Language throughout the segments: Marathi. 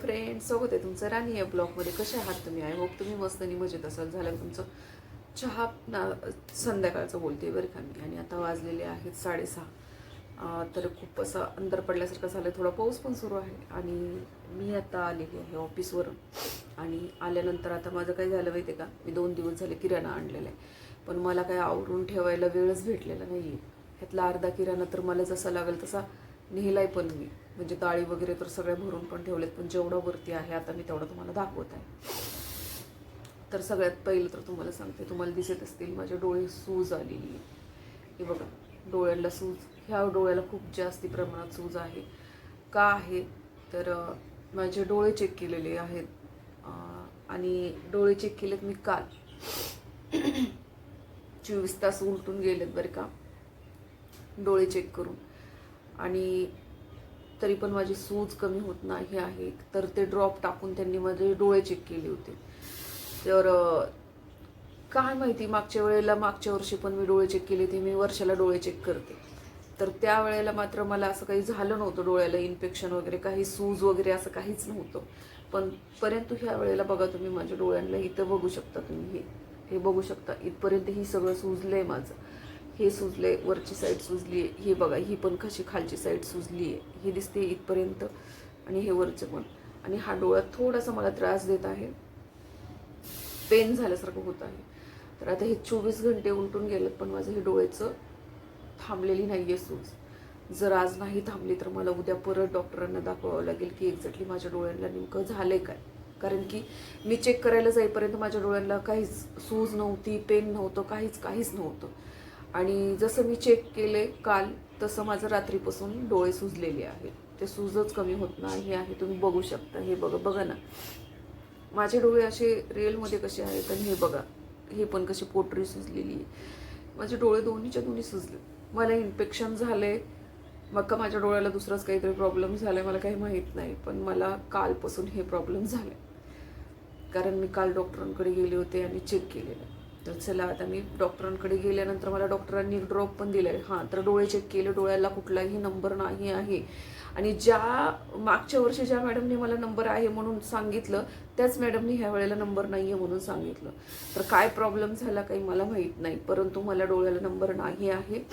फ्रेंड स्वागत आहे तुमचं. राणी या ब्लॉगमध्ये कसे आहात तुम्ही? आय होप तुम्ही मस्त आणि मजेत असाल. झालं तुमचं चहा ना संध्याकाळचं बोलते बरं का मी. आणि आता वाजलेले आहेत साडेसहा. तर खूप असं अंदर पडल्यासारखं झालं थोडा पाऊस पण सुरू आहे. आणि मी आता आलेली आहे ऑफिसवरून आणि आल्यानंतर आता माझं काय झालं माहिती आहे का? मी दोन दिवस झाले किराणा आणलेला आहे. पण मला काय आवरून ठेवायला वेळच भेटलेला नाही आहे ह्यातला अर्धा किराणा तर मला जसा लागेल तसा नेहलाय पण मी. म्हणजे डाळी वगैरे तर सगळ्या भरून पण ठेवलेत पण जेवढं वरती आहे आता मी तेवढं तुम्हाला दाखवत आहे. तर सगळ्यात पहिलं तर तुम्हाला सांगते तुम्हाला दिसत असतील माझे डोळे सूज आलेली हे बघा डोळ्याला सूज ह्या डोळ्याला खूप जास्ती प्रमाणात सूज आहे. का आहे? तर माझे डोळे चेक केलेले आहेत. आणि डोळे चेक केलेत मी काल. चोवीस तास उलटून गेलेत बरं का. डोळे चेक करून. आणि तरी पण माझी सूज कमी होत नाही आहे. तर ते ड्रॉप टाकून त्यांनी माझे डोळे चेक केले होते. तर काय माहिती मागच्या वेळेला मागच्या वर्षी पण मी डोळे चेक केले ते मी वर्षाला डोळे चेक करते. तर त्यावेळेला मात्र मला असं काही झालं नव्हतं डोळ्याला इन्फेक्शन वगैरे काही सूज वगैरे असं काहीच नव्हतं. पण परंतु ह्या वेळेला बघा तुम्ही माझ्या डोळ्यांना इथं बघू शकता तुम्ही. हे हे बघू शकता. इथपर्यंत ही सगळं सुजलंय माझं. हे सुजले वरची साईड सुजली आहे हे बघा ही पण कशी खालची साईड सुजली आहे. ही दिसते इथपर्यंत आणि हे वरचं पण. आणि हा डोळा थोडासा मला त्रास देत आहे. पेन झाल्यासारखं होत आहे. तर आता हे चोवीस घंटे उलटून गेलं पण माझं हे डोळ्याचं थांबलेली नाही आहे सूज. जर आज नाही थांबली तर मला उद्या परत डॉक्टरांना दाखवावं लागेल की एक्झॅक्टली माझ्या डोळ्यांना नेमकं झालं आहे काय. कारण की मी चेक करायला जाईपर्यंत माझ्या डोळ्यांना काहीच सूज नव्हती पेन नव्हतं काहीच काहीच नव्हतं. आणि जसं मी चेक केले काल तसं माझं रात्रीपासून डोळे सुजलेले आहेत. ते सूजच कमी होत नाही हे आहे तुम्ही बघू शकता हे बघा बघा ना. माझे डोळे असे रिअलमध्ये कसे आहेत आणि हे बघा हे पण कशी पोटरी सुजलेली आहे. माझे डोळे दोन्हीच्या दोन्ही सुजले. मला इन्फेक्शन झाले मग का माझ्या डोळ्याला दुसराच काहीतरी प्रॉब्लेम झालाय मला काही माहीत नाही पण मला कालपासून हे प्रॉब्लेम झाले कारण मी काल डॉक्टरांकडे गेले होते आणि चेक केलेलं. तर चला आता मी डॉक्टरांकडे गेल्यानंतर मला डॉक्टरांनी एक ड्रॉप पण दिलाय. हां तर डोळे चेक केले. डोळ्याला कुठलाही नंबर नाही आहे. आणि ज्या मागच्या वर्षी ज्या मॅडमने मला नंबर आहे म्हणून सांगितलं त्याच मॅडमने ह्या वेळेला नंबर नाही आहे म्हणून सांगितलं. तर काय प्रॉब्लेम झाला काही मला माहीत नाही परंतु मला डोळ्याला नंबर नाही आहे.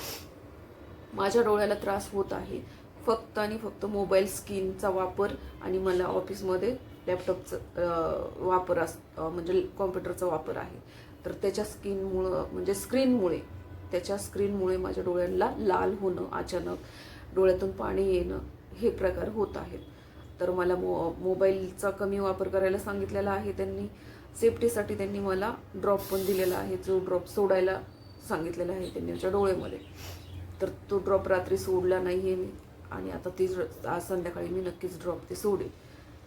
माझ्या डोळ्याला त्रास होत आहे. फक्त आणि फक्त मोबाईल स्क्रीनचा वापर आणि मला ऑफिसमध्ये लॅपटॉपचं वापर अस म्हणजे कॉम्प्युटरचा वापर आहे. तर त्याच्या स्किनमुळं म्हणजे स्क्रीनमुळे त्याच्या स्क्रीनमुळे माझ्या डोळ्यांना लाल होणं अचानक डोळ्यातून पाणी येणं हे प्रकार होत आहेत. तर मला मो मोबाईलचा कमी वापर करायला सांगितलेला आहे त्यांनी. सेफ्टीसाठी त्यांनी मला ड्रॉप पण दिलेला आहे. जो ड्रॉप सोडायला सांगितलेला आहे त्यांनी माझ्या डोळ्यामध्ये. तर तो ड्रॉप रात्री सोडला नाही आहे मी. आणि आता ती आज संध्याकाळी मी नक्कीच ड्रॉप ते सोडेल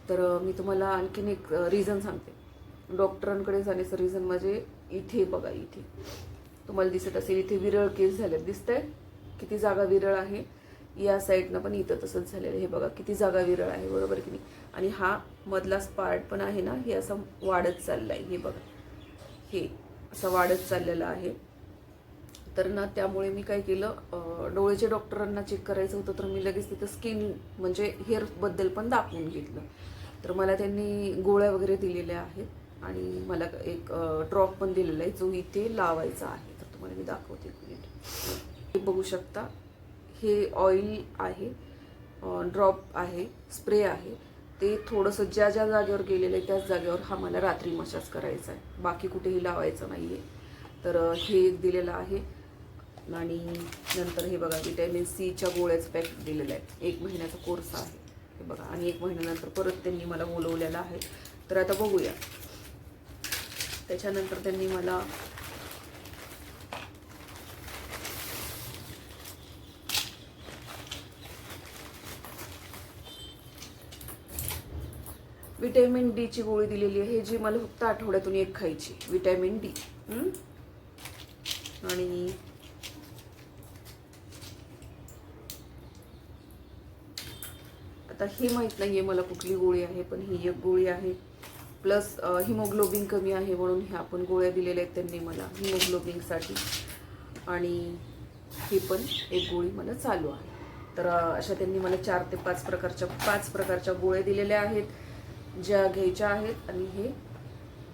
तर मी तुम्हाला आणखीन एक रिझन सांगते. डॉक्टरांकडे जाण्याचं रिझन म्हणजे इथे बघा इथे. तुम्हाला दिसत असेल इथे विरळ केस झाले दिसतंय किती जागा विरळ आहे. या साईडनं पण इथं तसंच झालेलं आहे. हे बघा किती जागा विरळ आहे बरोबर की नाही? आणि हा मधला पार्ट पण आहे ना हे असं वाढत चाललं आहे हे बघा हे असं वाढत चाललेलं आहे. तर ना त्यामुळे मी काय केलं डोळेच्या डोळ्याच्या डॉक्टरांना चेक करायचं होतं तर मी लगेच तिथं स्किन म्हणजे हेअरबद्दल पण दाखवून घेतलं. तर मला त्यांनी गोळ्या वगैरे दिलेल्या आहेत. आणि मला एक ड्रॉप पण दिलेला आहे जो इथे लावायचा आहे. तर तुम्हाला मी दाखवते एक मिनिट हे बघू शकता हे ऑइल आहे ड्रॉप आहे स्प्रे आहे. ते थोडंसं ज्या ज्या जागेवर गेलेलं आहे त्याच जागेवर हा मला रात्री मसाज करायचा आहे. बाकी कुठेही लावायचं नाही आहे तर हे एक दिलेलं आहे. आणि नंतर हे बघा विटॅमिन सीच्या गोळ्याचं पॅकेट दिलेलं आहे. एक महिन्याचा कोर्स आहे. हे बघा आणि एक महिन्यानंतर परत त्यांनी मला बोलवलेलं आहे. तर आता बघूया. त्याच्यानंतर त्यांनी मला विटॅमिन डीची गोळी दिलेली आहे जी मला फक्त आठवड्यातून एक खायची. विटॅमिन डी आणि आता हे माहीत नाही आहे मला कुठली गोळी आहे पण ही एक गोळी आहे. प्लस हिमोग्लोबिन कमी आहे म्हणून ह्या पण गोळ्या दिलेल्या आहेत त्यांनी मला हिमोग्लोबिनसाठी. आणि ही पण एक गोळी मला चालू आहे. तर अशा त्यांनी मला चार ते पाच प्रकारच्या पाच प्रकारच्या गोळ्या दिलेल्या आहेत ज्या घ्यायच्या आहेत. आणि हे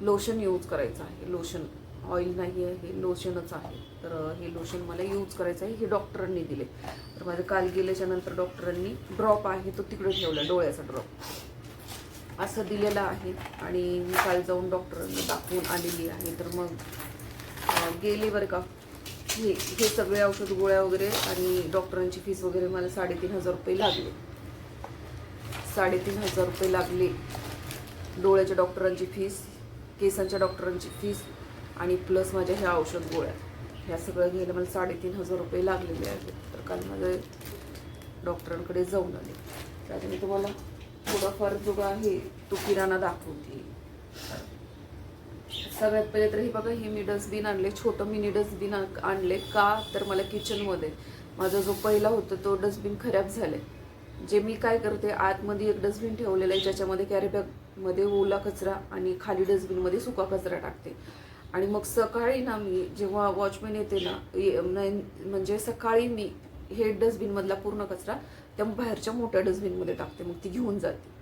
लोशन यूज करायचं आहे. लोशन ऑइल नाही आहे हे लोशनच आहे. तर हे लोशन मला यूज करायचं आहे हे डॉक्टरांनी दिले. तर माझं काल गेल्याच्यानंतर डॉक्टरांनी ड्रॉप आहे तो तिकडे ठेवला डोळ्याचा ड्रॉप. असं दिलेलं आहे. आणि मी काल जाऊन डॉक्टरांना दाखवून आलेली आहे. तर मग गेली गेले बरं का. हे हे सगळे औषध गोळ्या वगैरे आणि डॉक्टरांची फीस वगैरे मला साडेतीन हजार रुपये लागले. साडेतीन हजार रुपये लागले. डोळ्याच्या डॉक्टरांची फीस केसांच्या डॉक्टरांची फीस आणि प्लस माझ्या ह्या औषध गोळ्या. ह्या सगळं घ्यायला मला साडेतीन हजार रुपये लागलेले आहेत. तर काल माझे डॉक्टरांकडे जाऊन आले. त्यात मी तुम्हाला थोडाफार जो आहे तो किराणा दाखवते. सगळ्यात पहिले तर हे बघा हे मी डस्टबिन आणले छोटं मिनी डस्टबिन आणले का तर मला किचनमध्ये. माझा जो पहिला होता तो डस्टबिन खराब झाले. जे मी काय करते आतमध्ये एक डस्टबिन ठेवलेलं आहे ज्याच्यामध्ये कॅरीबॅगमध्ये ओला कचरा आणि खाली डस्टबिनमध्ये सुका कचरा टाकते. आणि मग सकाळी ना मी जेव्हा वॉचमॅन येते ना ये- म्हणजे सकाळी मी हे डस्टबिनमधला पूर्ण कचरा त्या बाहेरच्या मोठ्या डस्टबिनमध्ये टाकते मग ती घेऊन जाते.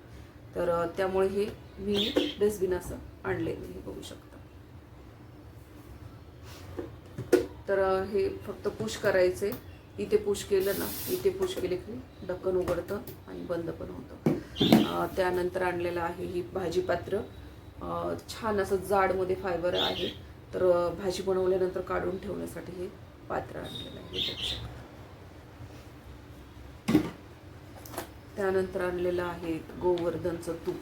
तर त्यामुळे हे मी डस्टबिन असं आणलेलं हे बघू शकता. तर हे फक्त पुश करायचे. इथे पुश केलं ना इथे पुश केले की ढक्कन उघडतं आणि बंद पण होतं. त्यानंतर आणलेलं आहे ही भाजीपात्र. छान असं जाडमध्ये फायबर आहे. तर भाजी बनवल्यानंतर काढून ठेवण्यासाठी हे पात्र आणलेलं आहे हे बघू शकता त्यानंतर आणलेलं आहे गोवर्धनचं तूप.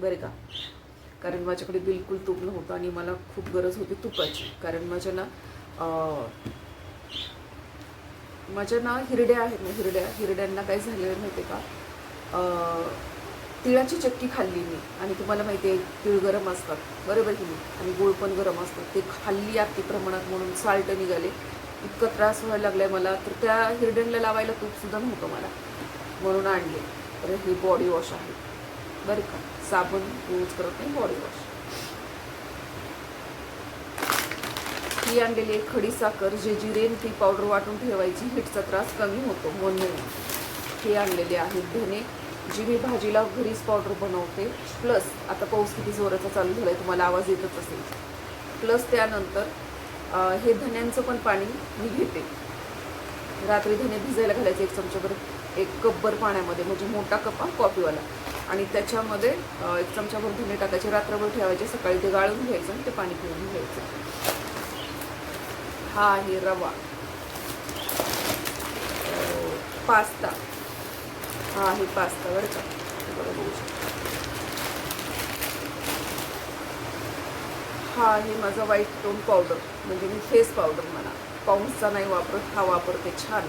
बरे का? कारण माझ्याकडे बिलकुल तूप नव्हतं आणि मला खूप गरज होती तुपाची. कारण माझ्या ना माझ्या ना हिरड्या आहेत ना हिरड्या हिरड्यांना काय झालेलं माहिती आहे का? तिळाची चक्की खाल्ली मी. आणि तुम्हाला माहिती आहे तिळ गरम असतात. बरोबर की नाही? आणि गुळ पण गरम असतात. ते खाल्ली अति प्रमाणात म्हणून साल्ट निघाले. इतका त्रास व्हायला लागला आहे मला. तर त्या हिरड्यांना लावायला तूपसुद्धा नव्हतं मला. म्हणून आणले. तर हे बॉडी वॉश आहे. बरं का? साबण यूज करत नाही बॉडी वॉश ही आणलेली आहे खडी साखर जे जिरेन ती पावडर वाटून ठेवायची हिटचा त्रास कमी होतो म्हणून. हे आणलेले आहेत धने जी मी भाजीला घरीच पावडर बनवते. प्लस आता पाऊस किती जोराचा चालू झाला आहे तुम्हाला आवाज येतच असेल. प्लस त्यानंतर हे धन्यांचं पण पाणी मी घेते. रात्री धने भिजायला घालायचे एक चमचाभर एक कपभर पाण्यामध्ये म्हणजे मोठा कप हा कॉफीवाला. आणि त्याच्यामध्ये एक चमचाभर धुणे टाकायचे रात्रभर ठेवायचे सकाळी ते गाळून घ्यायचं आणि ते पाणी पिऊन घ्यायचं. हा आहे रवा. पास्ता. हा आहे पास्ता बरं का? हा आहे माझा व्हाईट टोन पावडर म्हणजे मी फेस पावडर म्हणा. पाऊसचा नाही वापरत हा वापरते छान.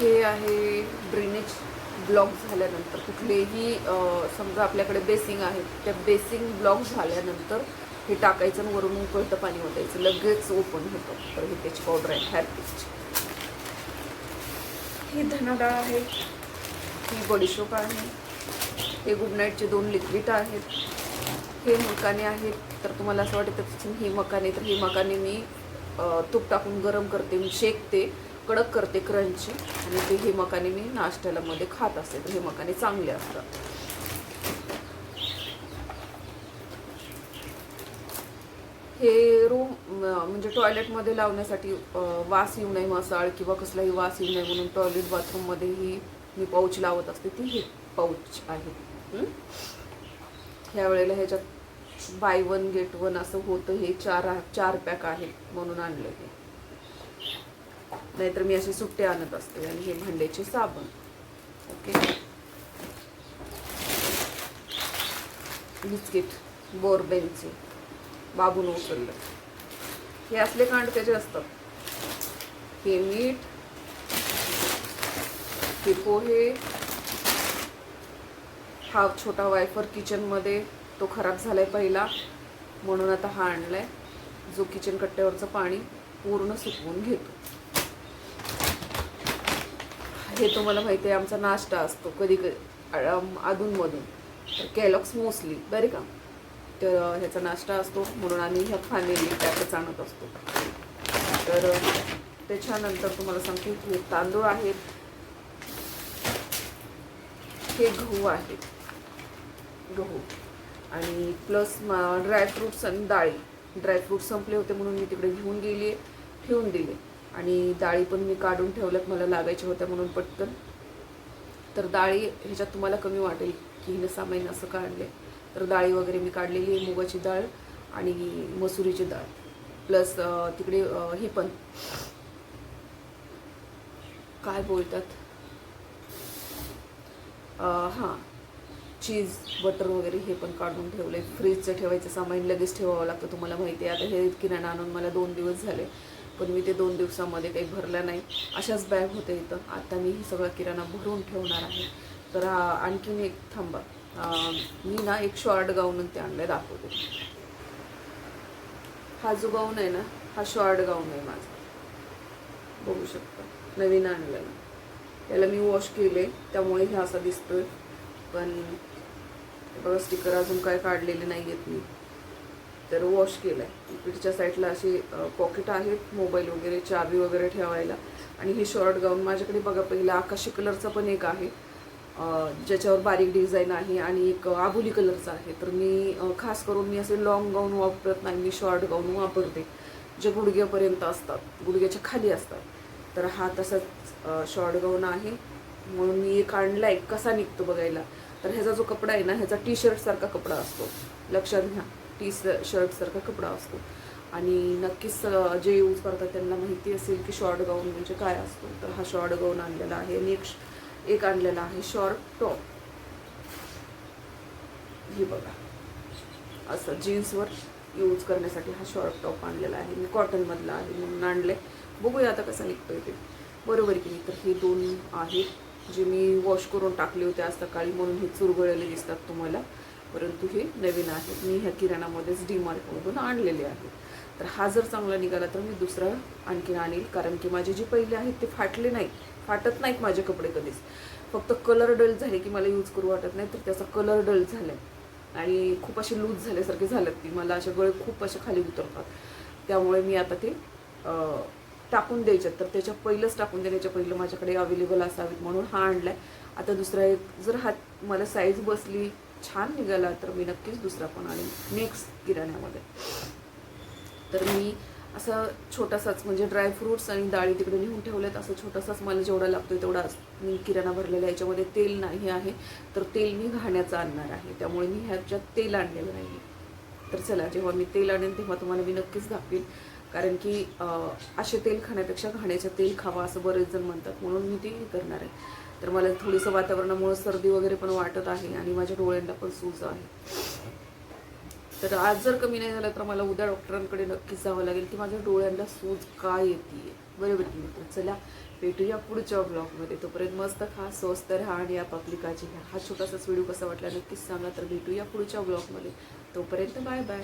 हे आहे ड्रेनेज ब्लॉक झाल्यानंतर. कुठलेही समजा आपल्याकडे बेसिंग आहे त्या बेसिंग ब्लॉक झाल्यानंतर हे टाकायचं आणि वरून उकळतं पाणी ओतायचं. लगेच ओपन होतं. तर हे त्याची पावडर आहे हॅरपिकची ही धनाडाळ आहे. ही बडीशोप आहे. हे गुड नाईटचे दोन लिक्विड आहेत. हे मकाने आहेत. तर तुम्हाला असं वाटतं ही मकाने तर ही मकाने मी तूप टाकून गरम करते मी शेकते. कडक करते क्रंची आणि ते हे मकाने मी नाश्त्याला मध्ये खात असते. तर हे मकाने चांगले असतात हे रूम म्हणजे टॉयलेटमध्ये लावण्यासाठी वास येऊ नये मसाळ किंवा कसलाही वास येऊ नये म्हणून टॉयलेट बाथरूममध्येही मी पाऊच लावत असते. ती हे पाऊच आहे. ह्या वेळेला ह्याच्यात बाय वन गेट वन असं होतं. हे चार चार पॅक आहेत म्हणून आणलं हे नाहीतर मी असे सुट्टे आणत असते आणि हे भांड्याचे साबण. ओके? बिस्किट बोरबेनचे बाबून उचललं. हे असले कांड त्याचे असतात. हे मीठ हे पोहे हा छोटा वायफर किचनमध्ये तो खराब झालाय पहिला. म्हणून आता हा आणलाय. जो किचन कट्ट्यावरचं पाणी पूर्ण सुकवून घेतो. हे तुम्हाला माहिती आहे आमचा नाश्ता असतो कधी कधी अधूनमधून. तर कॅलॉक्स मोस्टली बरे का? तर ह्याचा नाश्ता असतो म्हणून आम्ही ह्या फॅमिली पॅकच आणत असतो. तर त्याच्यानंतर तुम्हाला सांगते की हे तांदूळ आहेत हे गहू आहेत गहू. आणि प्लस ड्रायफ्रुट्स आणि डाळी. ड्रायफ्रूट संपले होते म्हणून मी तिकडे घेऊन गेली ठेवून दिले आणि डाळी पण मी काढून ठेवल्यात मला लागायच्या होत्या म्हणून पटकन. तर डाळी ह्याच्यात तुम्हाला कमी वाटेल की हिनं सामाईन असं काढले तर डाळी वगैरे मी काढलेली आहे मुगाची डाळ आणि मसुरीची डाळ. प्लस तिकडे हे ही पण. काय बोलतात? हां. चीज बटर वगैरे हे पण काढून ठेवले फ्रीजचं ठेवायचं सामान लगेच ठेवावं लागतं तुम्हाला माहिती आहे. आता हे किराणा आणून मला दोन दिवस झाले. पण मी ते दोन दिवसामध्ये काही भरलं नाही. अशाच बॅग होते इथं. आता मी ही सगळा किराणा भरून ठेवणार आहे. तर आणखीन एक थांबा. मी ना एक शॉर्ट गाऊन ते आणलं दाखवते. हा जो गाऊन आहे ना हा शॉर्ट गाऊन आहे माझा. बघू शकता. नवीन आणलेला याला मी वॉश केले. त्यामुळे हे असा दिसतोय. पण बघा स्टिकर अजून काय काढलेले नाही आहेत मी. तर वॉश केलं आहे इकडच्या साईडला अशी पॉकेट आहेत मोबाईल वगैरे चाबी वगैरे ठेवायला. आणि हे शॉर्ट गाऊन माझ्याकडे बघा पहिला आकाशी कलरचा पण एक आहे. ज्याच्यावर बारीक डिझाईन आहे आणि एक आबोली कलरचा आहे. तर मी खास करून मी असे लॉंग गाऊन वापरत नाही मी शॉर्ट गाऊन वापरते. जे गुडघ्यापर्यंत असतात गुडघ्याच्या खाली असतात. तर हा तसाच शॉर्ट गाऊन आहे. म्हणून मी एक आणला एक कसा निघतो बघायला. तर ह्याचा जो कपडा आहे ना ह्याचा टी शर्टसारखा कपडा असतो. लक्षात घ्या. टी शर्टसारखा कपडा असतो. आणि नक्कीच जे यूज करतात त्यांना माहिती असेल की शॉर्ट गाऊन म्हणजे काय असतो. तर हा शॉर्ट गाऊन आणलेला आहे आणि एक एक आणलेला आहे शॉर्ट टॉप. हे बघा. असं जीन्सवर यूज करण्यासाठी हा शॉर्ट टॉप आणलेला आहे. मी कॉटनमधला आहे म्हणून आणले बघूया आता कसा निघतोय ते. बरोबर की नाही? तर हे दोन आहेत जे मी वॉश करून टाकले होते आज सकाळी म्हणून हे चुरगळलेले दिसतात तुम्हाला. परंतु हे नवीन आहेत. मी ह्या किराणामध्येच डी मार्कमधून आणलेले आहेत. तर हा जर चांगला निघाला तर मी दुसरा आणखी आणील. कारण की माझे जे पहिले आहेत ते फाटले नाही. फाटत नाहीत माझे कपडे कधीच. फक्त कलर डल झाले की मला यूज करू वाटत नाही. तर त्याचा कलर डल झालाय आणि खूप असे लूज झाल्यासारखे झालेत ती मला असे गळे खूप असे खाली उतरतात. त्यामुळे मी आता ते टाकून द्यायच्यात तर त्याच्या पहिलंच टाकून देण्याच्या पहिलं माझ्याकडे अवेलेबल असावीत म्हणून हा आणलाय. आता दुसरा एक जर हा मला साईज बसली छान निघाला तर मी नक्कीच दुसरा पण आणेन. नेक्स्ट किराण्यामध्ये. तर मी असा छोटासाच म्हणजे ड्रायफ्रुट्स आणि डाळी तिकडे नेऊन ठेवल्यात असं छोटासाच मला जेवढा लागतोय तेवढा मी किराणा भरलेला आहे. याच्यामध्ये तेल नाही आहे. तर तेल मी घाण्याचं आणणार आहे. त्यामुळे मी ह्याच्यात तेल आणलेलं नाही तर चला जेव्हा मी तेल आणेन तेव्हा तुम्हाला मी नक्कीच दाखवेन. कारण की असे तेल खाण्यापेक्षा घाण्याचं तेल खावा असं बरेच जण म्हणतात. म्हणून मी ते करणार आहे. तर मला थोडंसं वातावरणामुळं सर्दी वगैरे पण वाटत आहे आणि माझ्या डोळ्यांना पण सूज आहे. तर आज जर कमी नाही झालं तर मला उद्या डॉक्टरांकडे नक्कीच जावं लागेल की माझ्या डोळ्यांना सूज काय येते बरोबर की मित्र चला भेटूया पुढच्या ब्लॉगमध्ये. तोपर्यंत मस्त खा स्वस्त राहा आणि आपापली काळजी घ्या. हा छोटासाच व्हिडिओ कसा वाटला नक्कीच सांगा. तर भेटूया पुढच्या ब्लॉगमध्ये. तोपर्यंत बाय बाय.